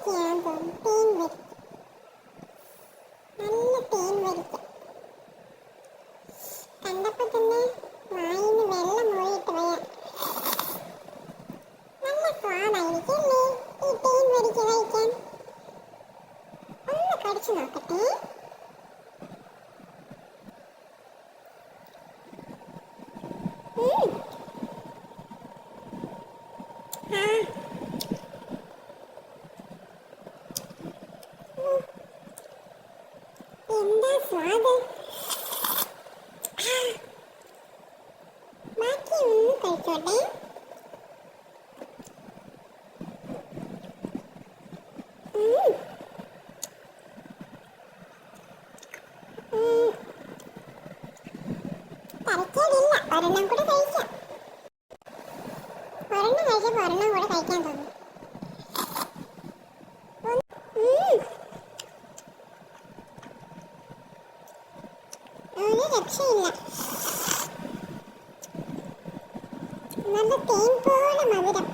ഏതൊക്കെയാന്ന് തോന്നും തേൻ വരിക്ക നല്ല തേൻ വരിക്ക കണ്ടപ്പോ തന്നെ വായിന്ന് വെള്ളം മൂടിയിട്ട് പോയ നല്ല സ്വാദായിരിക്കും ഈ തേൻ വരിക്ക കഴിക്കാൻ. ഒന്ന് കടിച്ചു നോക്കട്ടെ. സ്വാദ്. ബാക്കി ഒന്ന് കഴിച്ചോട്ടെ. തരക്കേടില്ല. ഒരെണ്ണം കൂടെ കഴിക്കാം. ഒരെണ്ണം കഴിച്ചപ്പോ ഒരെണ്ണം കൂടെ കഴിക്കാൻ തോന്നി. ഒരു രക്ഷയില്ല. നല്ല തേൻ പോലെ മധുരം.